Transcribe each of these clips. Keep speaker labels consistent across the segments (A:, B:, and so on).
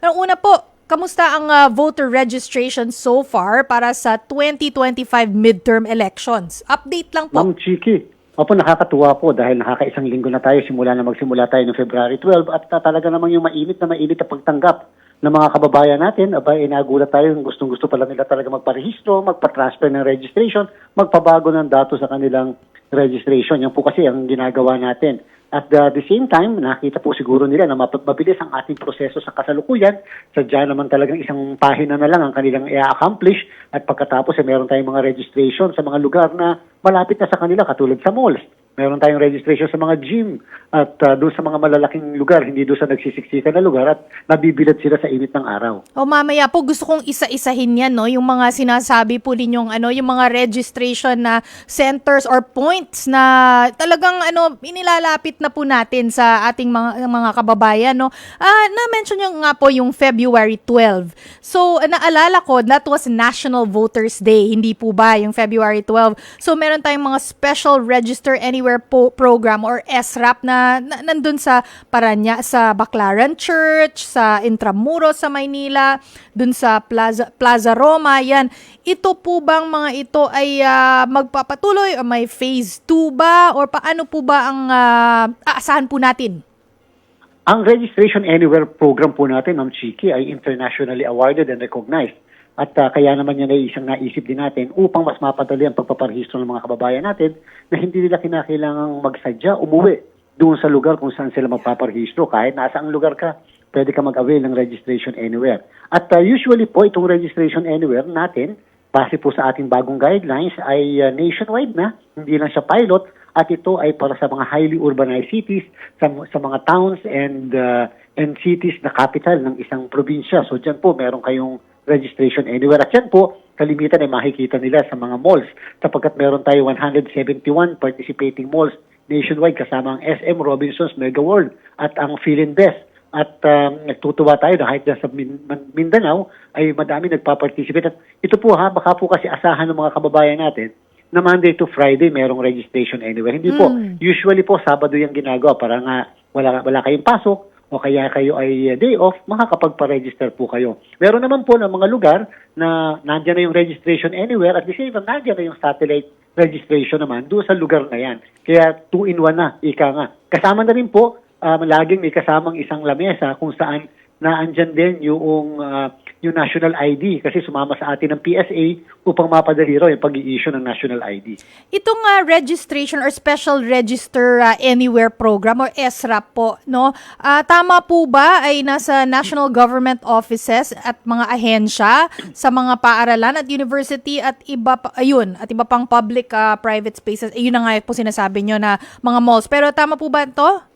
A: Pero una po, kamusta ang ah, voter registration so far para sa 2025 midterm elections? Update lang po.
B: Ma'am Chiki, opo nakakatuwa po dahil nakakaisang linggo na tayo simula na magsimula tayo noong February 12 at uh, talaga namang yung mainit na mainit na pagtanggap ng mga kababayan natin, abay, inagulat tayo, gustong gusto pala nila talaga magparehistro, magpa-transfer ng registration, magpabago ng datos sa kanilang registration. Yan po kasi ang ginagawa natin. At the, the same time, nakita po siguro nila na map- mabilis ang ating proseso sa kasalukuyan. Sadya naman talagang isang pahina na lang ang kanilang i-accomplish at pagkatapos eh, meron tayong mga registration sa mga lugar na malapit na sa kanila katulad sa malls. Meron tayong registration sa mga gym at uh, doon sa mga malalaking lugar, hindi doon sa nagsisiksikan na lugar at nabibilad sila sa init ng araw.
A: O mamaya po gusto kong isa-isahin yan no, yung mga sinasabi po ninyong ano, yung mga registration na centers or points na talagang ano inilalapit na po natin sa ating mga mga kababayan no. Ah, na-mention niyo nga po yung February 12. So, naalala ko that was National Voters Day, hindi po ba yung February 12. So, meron tayong mga special register anywhere po program or SRAP na, na nandun sa Paranya sa Baclaran Church, sa Intramuros sa Maynila, dun sa Plaza Plaza Roma, yan. Ito po bang mga ito ay ah, magpapatuloy o may phase 2 ba or paano po ba ang ah, aasahan po natin?
B: Ang Registration Anywhere program po natin, Ma'am Chiki, ay internationally awarded and recognized. At uh, kaya naman yan ay isang naisip din natin upang mas mapadali ang pagpaparehistro ng mga kababayan natin na hindi nila kinakailangang magsadya, umuwi doon sa lugar kung saan sila magpaparehistro. Kahit nasa ang lugar ka, pwede ka mag-avail ng Registration Anywhere. At uh, usually po itong Registration Anywhere natin, base po sa ating bagong guidelines, ay uh, nationwide na, hindi lang siya pilot, at ito ay para sa mga highly urbanized cities, sa, sa mga towns and uh, and cities na capital ng isang probinsya. So dyan po meron kayong registration anywhere. At yan po, kalimitan ay makikita nila sa mga malls sapagkat meron tayo 171 participating malls nationwide kasama ang SM, Robinsons, Mega World at ang Philinvest. At um, nagtutuwa tayo dahil dyan sa Mindanao ay madami nagpa-participate. At ito po ha, baka po kasi asahan ng mga kababayan natin na Monday to Friday merong registration anywhere. Hindi po. Usually po, Sabado yung ginagawa para nga wala, wala kayong pasok o kaya kayo ay uh, day off, makakapagpa-register po kayo. Meron naman po ng mga lugar na nandyan na yung registration anywhere at the same time, nandyan na yung satellite registration naman doon sa lugar na yan. Kaya two-in-one na, ika nga. Kasama na rin po, um, laging may kasamang isang lamesa kung saan na andyan din yung, uh, yung national ID kasi sumama sa atin ng PSA upang mapadali raw yung pag-i-issue ng national ID.
A: Itong ah, registration or special register ah, anywhere program or SRAP po, no? Ah, tama po ba ay nasa national government offices at mga ahensya sa mga paaralan at university at iba pa, ayun, at iba pang public ah, private spaces. Ayun na nga po sinasabi nyo na mga malls. Pero tama po ba 'to?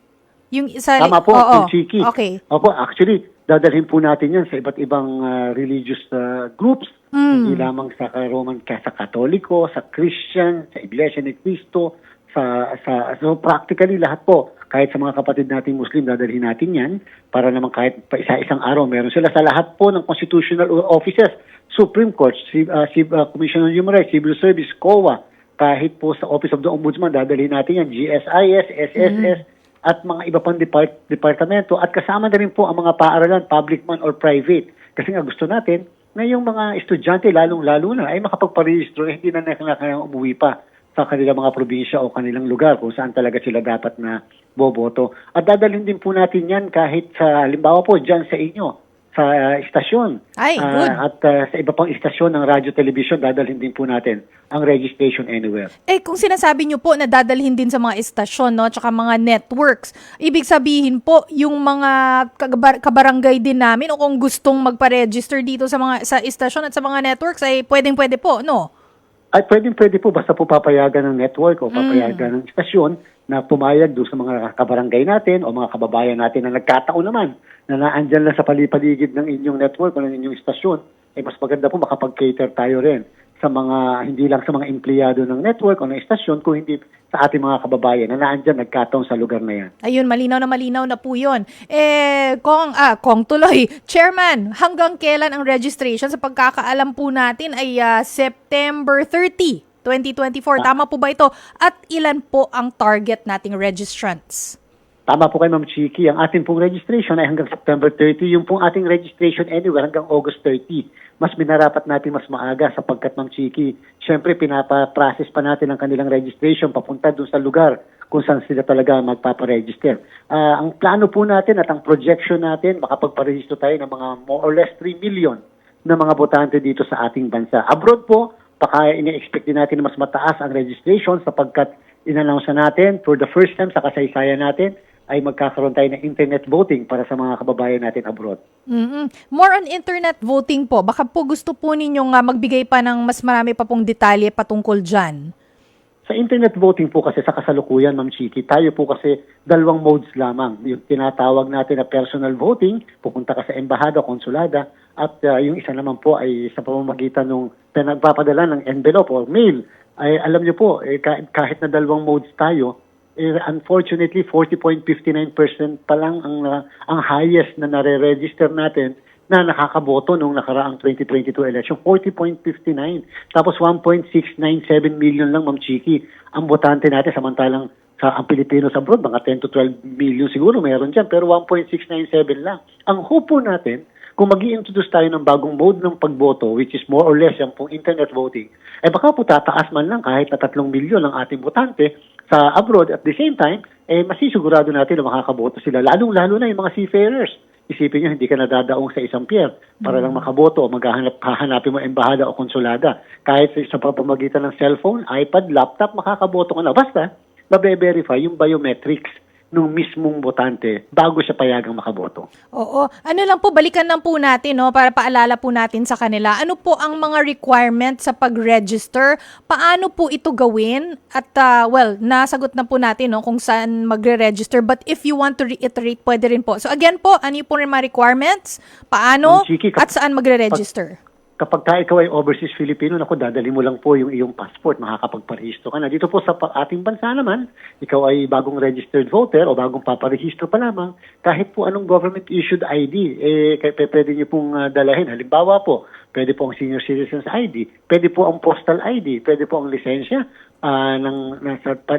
A: Yung isa
B: Tama po,
A: Oo.
B: Chiki.
A: Okay.
B: Opo, actually, dadalhin po natin yan sa iba't ibang uh, religious uh, groups. Hindi lamang sa Roman, sa Katoliko, sa Christian, sa Iglesia ni Cristo, sa, sa, so practically lahat po. Kahit sa mga kapatid nating Muslim, dadalhin natin yan para naman kahit pa isa-isang araw meron sila sa lahat po ng constitutional offices, Supreme Court, Civ- uh, Civ- uh, Commission on Human Rights, Civil Service, COA, kahit po sa Office of the Ombudsman, dadalhin natin yan, GSIS, SSS, at mga iba pang depart- departamento at kasama na rin po ang mga paaralan, public man or private. Kasi nga gusto natin na yung mga estudyante, lalong-lalo na, ay makapagparehistro, eh, hindi na kailangan umuwi pa sa kanilang mga probinsya o kanilang lugar kung saan talaga sila dapat na boboto. At dadalhin din po natin yan kahit sa, halimbawa po, dyan sa inyo, sa uh, istasyon.
A: Ay,
B: Ah,
A: good.
B: at uh, sa iba pang istasyon ng radyo television, dadalhin din po natin ang registration anywhere.
A: Eh, kung sinasabi nyo po na dadalhin din sa mga estasyon, no, tsaka mga networks, ibig sabihin po, yung mga kabar- kabarangay din namin, o kung gustong magpa-register dito sa mga sa estasyon at sa mga networks, ay pwedeng-pwede po, no?
B: Ay, pwedeng pwede po, basta po papayagan ng network o papayagan ng istasyon na pumayag doon sa mga kabarangay natin o mga kababayan natin na nagkataon naman na naandyan lang sa palipaligid ng inyong network o ng inyong istasyon, ay mas maganda po makapag-cater tayo rin sa mga, hindi lang sa mga empleyado ng network o ng istasyon, kung hindi sa ating mga kababayan na naandyan nagkataon sa lugar na yan.
A: Ayun, malinaw na malinaw na po yun. Eh, kong, ah, kong tuloy, Chairman, hanggang kailan ang registration? Sa pagkakaalam po natin ay ah, September 30, 2024. Tama po ba ito? At ilan po ang target nating registrants?
B: Tama po kay Ma'am Chiki, ang ating pong registration ay hanggang September 30, yung pong ating registration anywhere hanggang August 30. Mas minarapat natin mas maaga sapagkat Ma'am Chiki, syempre pinapa-process pa natin ang kanilang registration papunta doon sa lugar kung saan sila talaga magpaparegister. Ah, ang plano po natin at ang projection natin, makapagparehistro tayo ng mga more or less 3 million na mga botante dito sa ating bansa. Abroad po, baka ini-expect din natin na mas mataas ang registration sapagkat in-announce na natin for the first time sa kasaysayan natin ay magkakaroon tayo ng internet voting para sa mga kababayan natin abroad.
A: mm More on internet voting po. Baka po gusto po ninyong ah, magbigay pa ng mas marami pa pong detalye patungkol dyan.
B: Sa internet voting po kasi sa kasalukuyan, Ma'am Chiki, tayo po kasi dalawang modes lamang. Yung tinatawag natin na personal voting, pupunta ka sa embahada, konsulada, at uh, yung isa naman po ay sa pamamagitan ng nagpapadala ng envelope or mail. Ay alam niyo po, eh, ka- kahit na dalawang modes tayo, eh, unfortunately 40.59% pa lang ang uh, ang highest na nare-register natin na nakakaboto nung nakaraang 2022 election, 40.59. Tapos 1.697 million lang, Ma'am Chiki, ang botante natin samantalang sa ang Pilipino sa abroad, mga 10 to 12 million siguro mayroon dyan, pero 1.697 lang. Ang hope po natin, kung mag introduce tayo ng bagong mode ng pagboto, which is more or less yung pong internet voting, eh baka po tataas man lang kahit na 3 milyon ang ating botante sa abroad. At the same time, eh masisigurado natin na makakaboto sila, lalong-lalo na yung mga seafarers. Isipin nyo, hindi ka nadadaong sa isang pier para lang makaboto o maghahanap, hahanapin mo embahada o konsulada. Kahit sa, sa pamamagitan ng cellphone, iPad, laptop, makakaboto ka na. Basta, mabe-verify yung biometrics ng mismong botante bago siya payagang makaboto.
A: Oo. Ano lang po, balikan lang po natin, no, para paalala po natin sa kanila. Ano po ang mga requirement sa pag-register? Paano po ito gawin? At, ah, well, nasagot na po natin, no, kung saan magre-register. But if you want to reiterate, pwede rin po. So, again po, ano yung po rin mga requirements? Paano?
B: Chiki,
A: At saan magre-register?
B: Kapag ka ikaw ay overseas Filipino, naku, dadali mo lang po yung iyong passport, makakapagparehistro ka na. Dito po sa ating bansa naman, ikaw ay bagong registered voter o bagong paparehistro pa lamang, kahit po anong government-issued ID, eh, pwede niyo pong ah, dalahin. Halimbawa po, pwede po ang senior citizens ID, pwede po ang postal ID, pwede po ang lisensya ah, ng, ng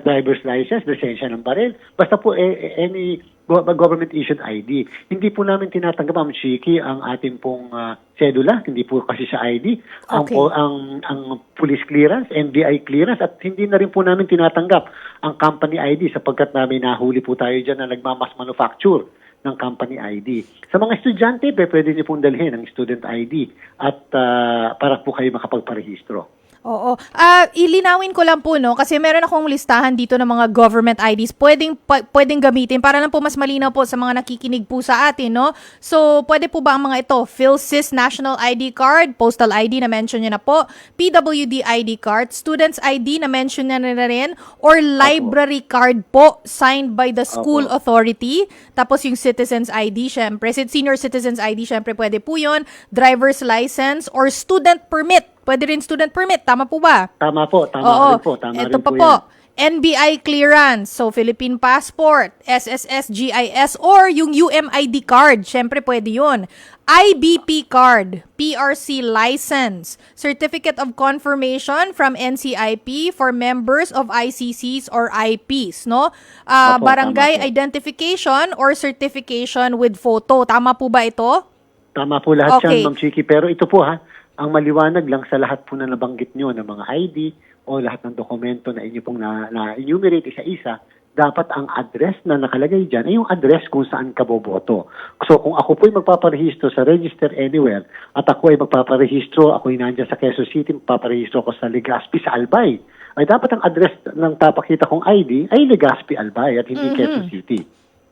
B: driver's license, lisensya ng baril. Basta po eh, eh, any government-issued ID. Hindi po namin tinatanggap, Ma'am Chiki, ang ating pong ah, sedula, hindi po kasi sa ID. Ang,
A: Okay.
B: po, ang, ang police clearance, NBI clearance, at hindi na rin po namin tinatanggap ang company ID sapagkat namin nahuli po tayo dyan na nagmamas manufacture ng company ID. Sa mga estudyante, pwede niyo pong dalhin ang student ID at ah, para po kayo makapagparehistro.
A: Oo. Ah, ilinawin ko lang po no kasi meron akong listahan dito ng mga government IDs pwedeng pwedeng gamitin para lang po mas malinaw po sa mga nakikinig po sa atin no. So, pwede po ba ang mga ito? PhilSys National ID card, Postal ID na mention niyo na po, PWD ID card, Students ID na mention niya na rin or library card po signed by the school
B: Opo.
A: authority. Tapos yung Citizens ID syempre, senior Citizens ID syempre pwede po 'yon, driver's license or student permit. Pwede rin student permit, tama po ba?
B: Tama po, tama
A: Oo.
B: rin po. Tama
A: Ito
B: rin
A: pa
B: po,
A: po.
B: yan.
A: NBI clearance, so Philippine passport, SSS, GIS, or yung UMID card. Siyempre, pwede yun. IBP card, PRC license, Certificate of Confirmation from NCIP for members of ICCs or IPs, no? Ah,
B: Opo,
A: barangay
B: tama po.
A: identification or certification with photo. Tama po ba ito?
B: Tama po lahat
A: Okay.
B: yan, Ma'am Chiki. Pero ito po ha, ang maliwanag lang sa lahat po na nabanggit nyo ng mga ID o lahat ng dokumento na inyo pong na, na-enumerate isa-isa, dapat ang address na nakalagay dyan ay yung address kung saan ka boboto. So kung ako po'y magpaparehistro sa Register Anywhere at ako ay magpaparehistro, ako'y nandyan sa Quezon City, magpaparehistro ako sa Legazpi sa Albay, ay dapat ang address ng papakita kong ID ay Legazpi Albay at hindi Quezon City.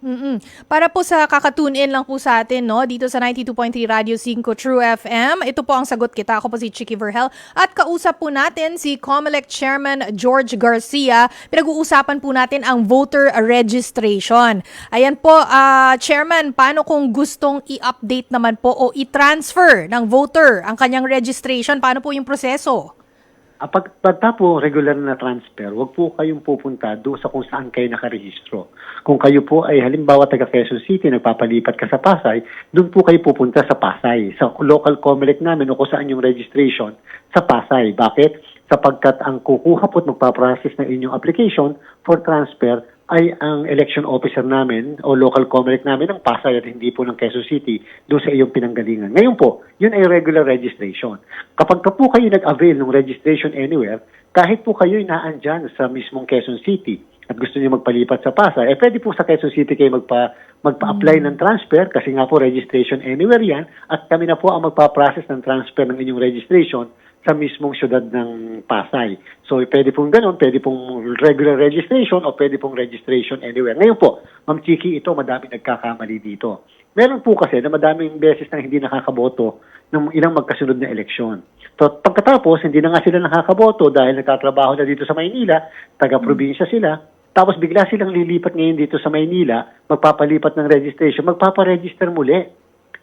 A: Mm Para po sa kakatune in lang po sa atin, no, dito sa 92.3 Radio 5 True FM, ito po ang sagot kita. Ako po si Chicky Verhel. At kausap po natin si COMELEC Chairman George Garcia. Pinag-uusapan po natin ang voter registration. Ayan po, ah, Chairman, paano kung gustong i-update naman po o i-transfer ng voter ang kanyang registration? Paano po yung proseso?
B: Ah, Pag, pagka po regular na transfer, wag po kayong pupunta doon sa kung saan kayo nakarehistro. Kung kayo po ay halimbawa taga Quezon City, nagpapalipat ka sa Pasay, doon po kayo pupunta sa Pasay, sa local COMELEC namin o kung saan yung registration sa Pasay. Bakit? Sapagkat ang kukuha po at magpaprocess ng inyong application for transfer ay ang election officer namin o local COMELEC namin ng Pasay at hindi po ng Quezon City doon sa iyong pinanggalingan. Ngayon po, yun ay regular registration. Kapag ka po kayo nag-avail ng registration anywhere, kahit po kayo naandyan sa mismong Quezon City at gusto niyo magpalipat sa Pasay, eh pwede po sa Quezon City kayo magpa, magpa-apply ng transfer kasi nga po registration anywhere yan at kami na po ang magpa-process ng transfer ng inyong registration sa mismong syudad ng Pasay. So, pwede pong ganun, pwede pong regular registration o pwede pong registration anywhere. Ngayon po, Ma'am Chiki, ito madami nagkakamali dito. Meron po kasi na madaming beses na hindi nakakaboto ng ilang magkasunod na eleksyon. So, pagkatapos, hindi na nga sila nakakaboto dahil nagtatrabaho na dito sa Maynila, taga-probinsya sila, tapos bigla silang lilipat ngayon dito sa Maynila, magpapalipat ng registration, magpaparegister muli.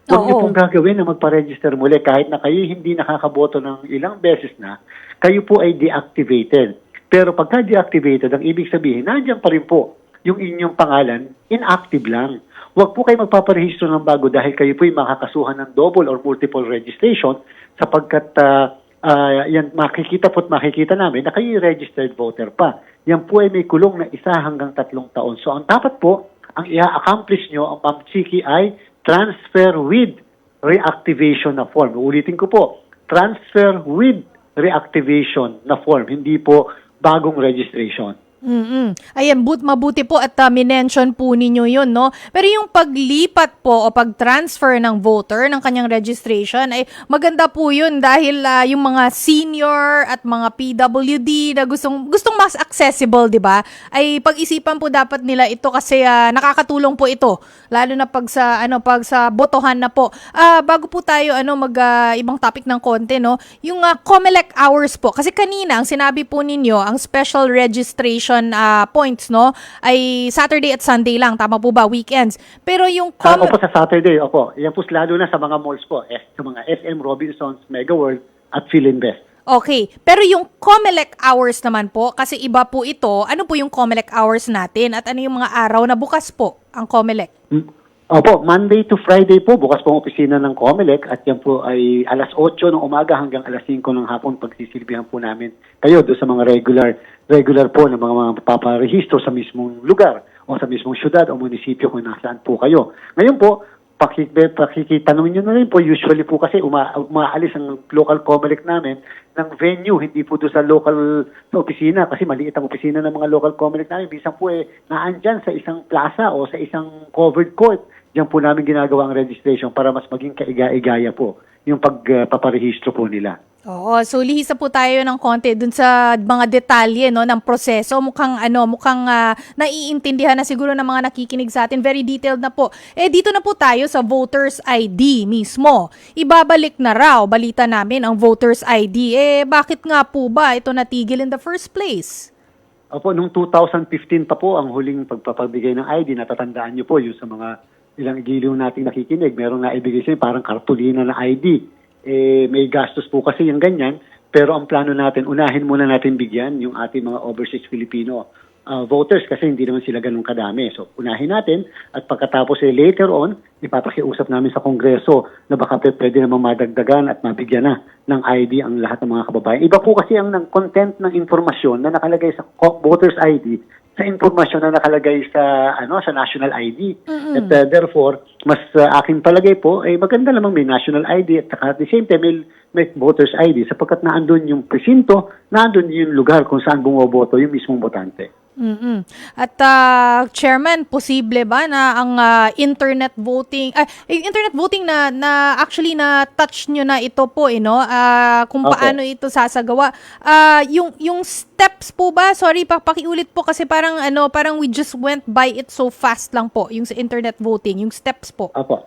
B: Huwag niyo pong gagawin na magpa-register muli kahit na kayo hindi nakakaboto ng ilang beses na, kayo po ay deactivated. Pero pagka deactivated, ang ibig sabihin, nandiyan pa rin po yung inyong pangalan, inactive lang. Huwag po kayo magpaparehistro ng bago dahil kayo po ay makakasuhan ng double or multiple registration sapagkat ah, ah, yan, makikita po at makikita namin na kayo registered voter pa. Yan po ay may kulong na isa hanggang tatlong taon. So ang dapat po, ang i-accomplish nyo, ang Ma'am Chiki ay transfer with reactivation na form. Ulitin ko po, transfer with reactivation na form, hindi po bagong registration.
A: Mm-mm. Ayan, but mabuti po at uh, minention po ninyo yun, no? Pero yung paglipat po o pag-transfer ng voter ng kanyang registration, ay maganda po yun dahil ah, yung mga senior at mga PWD na gustong, gustong mas accessible, di ba? Ay pag-isipan po dapat nila ito kasi ah, nakakatulong po ito. Lalo na pag sa, ano, pag sa botohan na po. Ah, bago po tayo, ano, mag ah, ibang topic ng konti, no? Yung uh, COMELEC hours po. Kasi kanina, ang sinabi po ninyo, ang special registration ah, points, no, ay Saturday at Sunday lang. Tama po ba? Weekends. Pero yung
B: Ah,
A: Com-
B: opo, sa Saturday, opo. Yan po lalo na sa mga malls po, eh, sa mga SM Robinsons, Mega World, at Philinvest.
A: Okay. Pero yung COMELEC hours naman po, kasi iba po ito, ano po yung COMELEC hours natin at ano yung mga araw na bukas po ang COMELEC?
B: Mm. Opo, Monday to Friday po, bukas po ang opisina ng COMELEC at yan po ay alas 8 ng umaga hanggang alas 5 ng hapon pagsisilbihan po namin kayo doon sa mga regular regular po ng mga, mga paparehistro sa mismong lugar o sa mismong syudad o munisipyo kung nasaan po kayo. Ngayon po, pakik, pakikitanong nyo na rin po, usually po kasi uma, umaalis ang local COMELEC namin ng venue, hindi po doon sa local sa opisina kasi maliit ang opisina ng mga local COMELEC namin. Bisan po eh, naandyan sa isang plaza o sa isang covered court. Diyan po namin ginagawa ang registration para mas maging kaiga-igaya po yung pagpaparehistro po nila.
A: Oo, so lihisa po tayo ng konti dun sa mga detalye no ng proseso. Mukhang ano, mukhang ah, naiintindihan na siguro ng mga nakikinig sa atin. Very detailed na po. Eh dito na po tayo sa voters ID mismo. Ibabalik na raw balita namin ang voters ID. Eh bakit nga po ba ito natigil in the first place?
B: Opo, nung 2015 pa po ang huling pagpapabigay ng ID, natatandaan niyo po yung sa mga ilang giliw nating nakikinig, merong naibigay siya parang kartulina na ID. Eh, may gastos po kasi yung ganyan, pero ang plano natin, unahin muna natin bigyan yung ating mga overseas Filipino uh, voters kasi hindi naman sila ganun kadami. So, unahin natin at pagkatapos eh, later on, ipapakiusap namin sa Kongreso na baka pwede namang madagdagan at mabigyan na ng ID ang lahat ng mga kababayan. Iba po kasi ang ng content ng informasyon na nakalagay sa voters ID sa informasyon na nakalagay sa ano sa national ID. At uh, therefore, mas uh, aking palagay po ay maganda namang may national ID at saka at the same time may, may voters ID sapagkat naandun yung presinto, naandun yung lugar kung saan bumoboto yung mismong botante.
A: mm At ah, chairman, posible ba na ang ah, internet voting eh, internet voting na na actually na touch nyo na ito po eh no? Ah, kung
B: Opo.
A: paano ito sasagawa. Ah, yung yung steps po ba? Sorry, pa pakiulit po kasi parang ano, parang we just went by it so fast lang po yung sa internet voting, yung steps po.
B: Apo.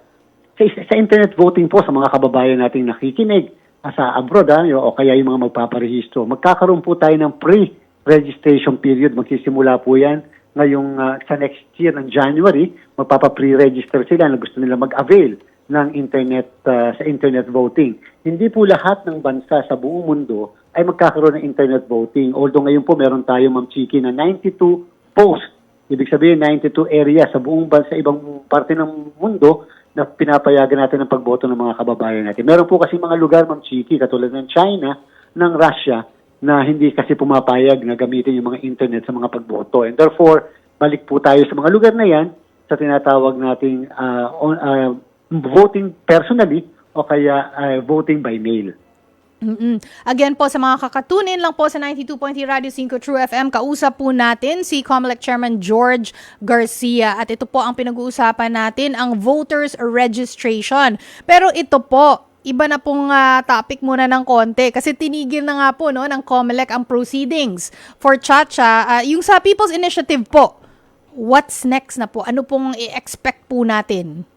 B: Sa, sa internet voting po sa mga kababayan nating nakikinig sa abroad ah, yo- o kaya yung mga magpaparehistro, magkakaroon po tayo ng pre-registration period. Magsisimula po yan ngayong ah, sa next year ng January, magpapa-pre-register sila na gusto nila mag-avail ng internet ah, sa internet voting. Hindi po lahat ng bansa sa buong mundo ay magkakaroon ng internet voting. Although ngayon po meron tayo, Ma'am Chiki, na 92 posts Ibig sabihin, 92 area sa buong bansa, ibang parte ng mundo na pinapayagan natin ang pagboto ng mga kababayan natin. Meron po kasi mga lugar, Ma'am Chiki, katulad ng China, ng Russia, na hindi kasi pumapayag na gamitin yung mga internet sa mga pagboto. And therefore, balik po tayo sa mga lugar na yan sa tinatawag nating ah, on- ah, voting personally o kaya ah, voting by mail.
A: Mm-mm. Again po sa mga kakatunin lang po sa 92.3 Radio 5 True FM, kausap po natin si COMELEC Chairman George Garcia at ito po ang pinag-uusapan natin, ang voters registration. Pero ito po, iba na pong ah, topic muna ng konti kasi tinigil na nga po no, ng COMELEC ang proceedings for Chacha. Ah, yung sa People's Initiative po, what's next na po? Ano pong i-expect po natin?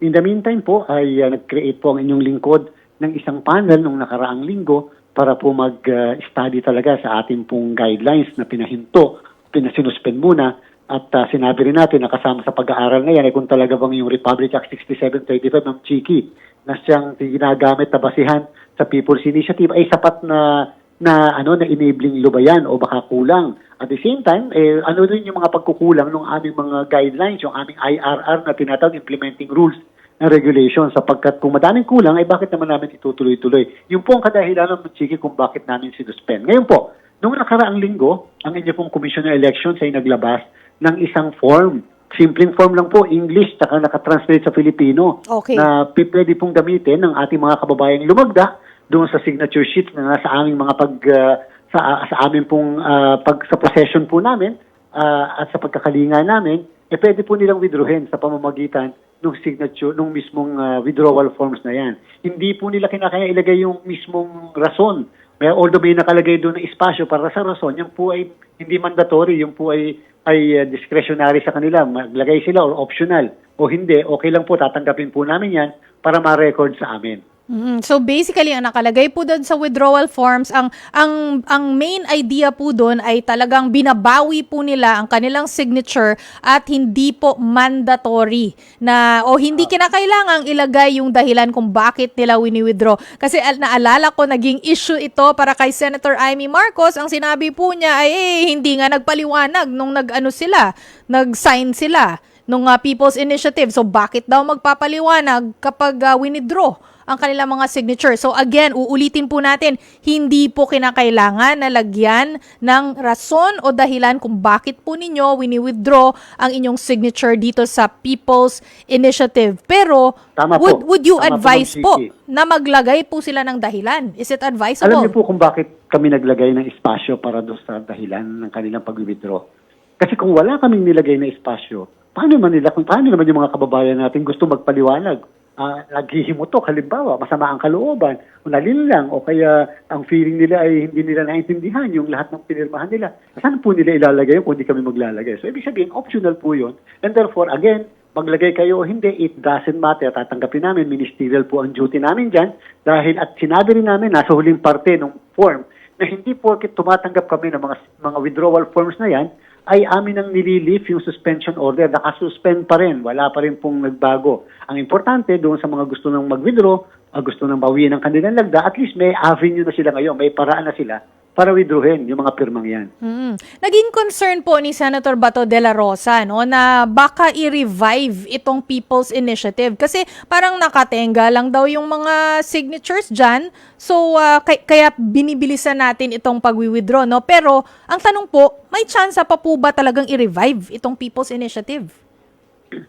B: In the meantime po ay uh, nag-create po ang inyong lingkod ng isang panel nung nakaraang linggo para po mag-study talaga sa ating pong guidelines na pinahinto, pinasinuspend muna at uh, sinabi rin natin na kasama sa pag-aaral na yan ay kung talaga bang yung Republic Act 6735 ng Chiki na siyang ginagamit na basihan sa People's Initiative ay sapat na na ano na enabling lo ba yan o baka kulang. At the same time, eh, ano rin yung mga pagkukulang ng aming mga guidelines, yung aming IRR na tinatawag implementing rules and regulations sapagkat kung madaming kulang ay bakit naman namin itutuloy-tuloy. Yung po ang kadahilan ng Chiki kung bakit namin sinuspend. Ngayon po, nung nakaraang linggo, ang inyo pong Commission on Elections ay naglabas ng isang form. Simpleng form lang po, English, saka nakatranslate sa Filipino
A: Okay.
B: na pi- pwede pong gamitin ng ating mga kababayang lumagda doon sa signature sheet na nasa aming mga pag ah, sa sa aming pong ah, pag sa possession po namin ah, at sa pagkakalinga namin eh pwede po nilang withdrawin sa pamamagitan ng signature nung mismong ah, withdrawal forms na yan. Hindi po nila kinakaya ilagay yung mismong rason. May although may nakalagay doon na espasyo para sa rason, yung po ay hindi mandatory, yung po ay ay ah, discretionary sa kanila, maglagay sila or optional o hindi, okay lang po tatanggapin po namin yan para ma-record sa amin.
A: Mm, So basically ang nakalagay po doon sa withdrawal forms ang ang ang main idea po doon ay talagang binabawi po nila ang kanilang signature at hindi po mandatory na o hindi kinakailangang ilagay yung dahilan kung bakit nila wini-withdraw. Kasi al- naalala ko naging issue ito para kay Senator Amy Marcos ang sinabi po niya ay eh, hindi nga nagpaliwanag nung nag-ano sila, nag-sign sila nung ah, People's Initiative. So bakit daw magpapaliwanag kapag ah, winidraw ang kanilang mga signature. So again, uulitin po natin, hindi po kinakailangan na lagyan ng rason o dahilan kung bakit po ninyo wini-withdraw ang inyong signature dito sa People's Initiative. Pero
B: Tama po.
A: would would you
B: Tama po,
A: advise po,
B: Chiki.
A: na maglagay po sila ng dahilan? Is it advisable?
B: Alam niyo po kung bakit kami naglagay ng espasyo para doon sa dahilan ng kanilang pag-withdraw. Kasi kung wala kaming nilagay na espasyo, paano man nila, kung paano naman yung mga kababayan natin gusto magpaliwanag? Ah, naghihimutok, halimbawa, masama ang kalooban, o nalinlang, o kaya ang feeling nila ay hindi nila naintindihan yung lahat ng pinirmahan nila. Saan po nila ilalagay yun kung hindi kami maglalagay? So, ibig sabihin, optional po yun. And therefore, again, maglagay kayo o hindi, it doesn't matter. Tatanggapin namin, ministerial po ang duty namin dyan. Dahil at sinabi rin namin, nasa huling parte ng form, na hindi porket tumatanggap kami ng mga, mga withdrawal forms na yan, ay amin ang nililift yung suspension order. Nakasuspend pa rin. Wala pa rin pong nagbago. Ang importante, doon sa mga gusto nang mag-withdraw, ah, gusto nang bawiin ang kanilang lagda, at least may avenue na sila ngayon, may paraan na sila para withdrawin yung mga pirmang yan.
A: Mm. Naging concern po ni Senator Bato de la Rosa no na baka i-revive itong People's Initiative kasi parang nakatenga lang daw yung mga signatures diyan. So ah, kay- kaya binibilisan natin itong pagwi-withdraw no. Pero ang tanong po, may chance pa po ba talagang i-revive itong People's Initiative?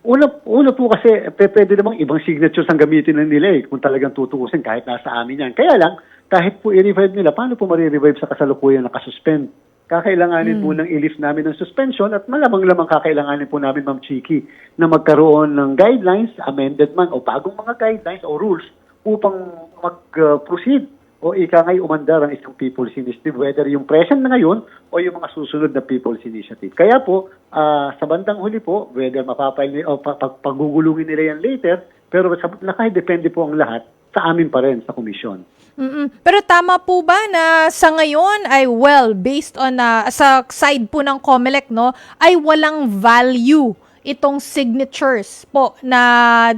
B: Una, una po kasi, pe- pwede namang ibang signatures ang gamitin na nila eh, kung talagang tutukusin kahit nasa amin yan. Kaya lang, kahit po i-revive nila, paano po marirevive sa kasalukuyan na kasuspend? Kakailanganin po ng i-lift namin ng suspension at malamang-lamang kakailanganin po namin, Ma'am Chiki, na magkaroon ng guidelines, amended man o bagong mga guidelines o rules upang mag-proceed o ika ngay umandar ang isang People's Initiative, whether yung present na ngayon o yung mga susunod na People's Initiative. Kaya po, ah, sa bandang huli po, whether mapapile ni- o pa- pag- pagugulungin nila yan later, pero sa, nakadepende po ang lahat sa amin pa rin, sa komisyon.
A: Mm-mm. Pero tama po ba na sa ngayon ay well based on na sa side po ng COMELEC no ay walang value itong signatures po na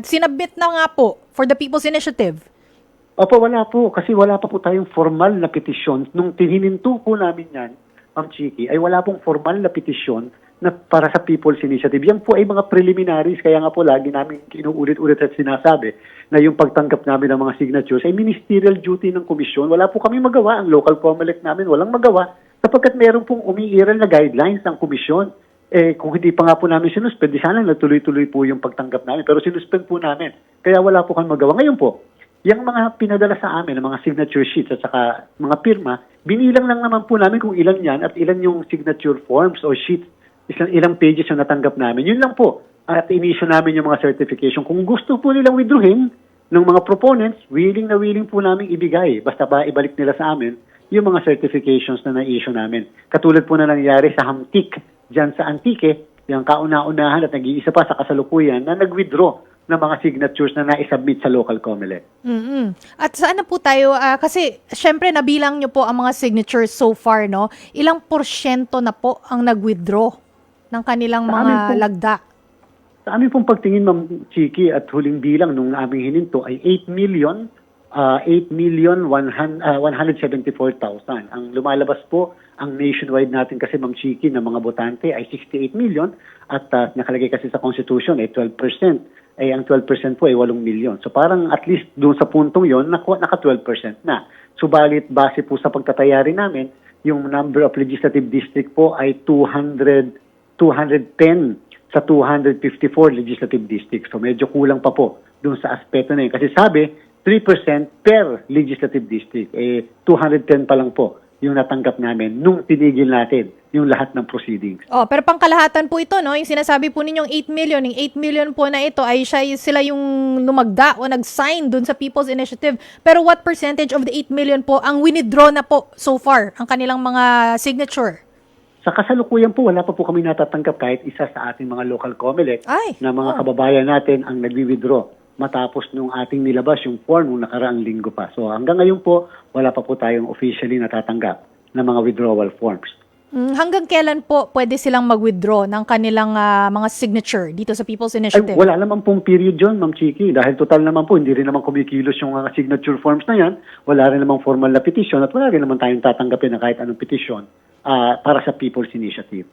A: sinabit na nga po for the People's Initiative.
B: Opo, wala po. Kasi wala pa po tayong formal na petisyon. Nung tinininto po namin yan, Ma'am Chiki, ay wala pong formal na petisyon na para sa People's Initiative. Yan po ay mga preliminaries. Kaya nga po lagi namin inuulit-ulit at sinasabi na yung pagtanggap namin ng mga signatures ay ministerial duty ng komisyon. Wala po kami magawa. Ang local COMELEC namin walang magawa sapagkat meron pong umiiral na guidelines ng komisyon eh kung hindi pa nga po namin sinuspend, di sana natuloy-tuloy po yung pagtanggap namin. Pero sinuspend po namin. Kaya wala po kami magawa. Ngayon po, yung mga pinadala sa amin, ng mga signature sheets at saka mga pirma, binilang lang naman po namin kung ilan yan at ilan yung signature forms o sheets, ilang, ilang pages yung natanggap namin. Yun lang po. At in-issue namin yung mga certification. Kung gusto po nilang withdrawin ng mga proponents, willing na willing po namin ibigay. Basta ba ibalik nila sa amin yung mga certifications na na-issue namin. Katulad po na nangyari sa Hamtik, dyan sa Antique, yung kauna-unahan at nag-iisa pa sa kasalukuyan na nag-withdraw ng mga signatures na na-submit sa local COMELEC.
A: mm At saan na po tayo, ah, kasi syempre nabilang nyo po ang mga signatures so far, no? Ilang porsyento na po ang nag-withdraw ng kanilang
B: Sa
A: mga
B: amin po-
A: lagda?
B: Sa aming pong pagtingin, Ma'am Chiki, at huling bilang nung aming hininto ay 8 million, ah, 8 million 100, ah, 174,000. Ang lumalabas po, ang nationwide natin kasi, Ma'am Chiki, ng mga botante ay 68 million at ah, nakalagay kasi sa Constitution ay 12%. Ay ang 12% po ay 8 million. So parang at least doon sa puntong yon naka, naka 12% na. Subalit base po sa pagtatayari namin, yung number of legislative district po ay 200 210 sa 254 legislative districts. So medyo kulang pa po dun sa aspeto na yun. Kasi sabi, 3% per legislative district. Eh, 210 pa lang po yung natanggap namin nung tinigil natin yung lahat ng proceedings.
A: Oh, pero pangkalahatan po ito, no? Yung sinasabi po ninyong 8 million, yung 8 million po na ito ay siya sila yung lumagda o nag-sign dun sa People's Initiative. Pero what percentage of the 8 million po ang winidraw na po so far ang kanilang mga signature?
B: Sa kasalukuyan po, wala pa po kami natatanggap kahit isa sa ating mga local COMELEC
A: Ay,
B: na mga
A: oh.
B: kababayan natin ang nagwi-withdraw matapos nung ating nilabas yung form nung nakaraang linggo pa. So hanggang ngayon po, wala pa po tayong officially natatanggap na mga withdrawal forms.
A: Mm, hanggang kailan po pwede silang mag-withdraw ng kanilang ah, mga signature dito sa People's
B: Ay,
A: Initiative?
B: wala naman pong period yun, Ma'am Chiki. Dahil total naman po, hindi rin naman kumikilos yung mga signature forms na yan. Wala rin namang formal na petition at wala rin naman tayong tatanggapin na kahit anong petition ah, para sa People's Initiative.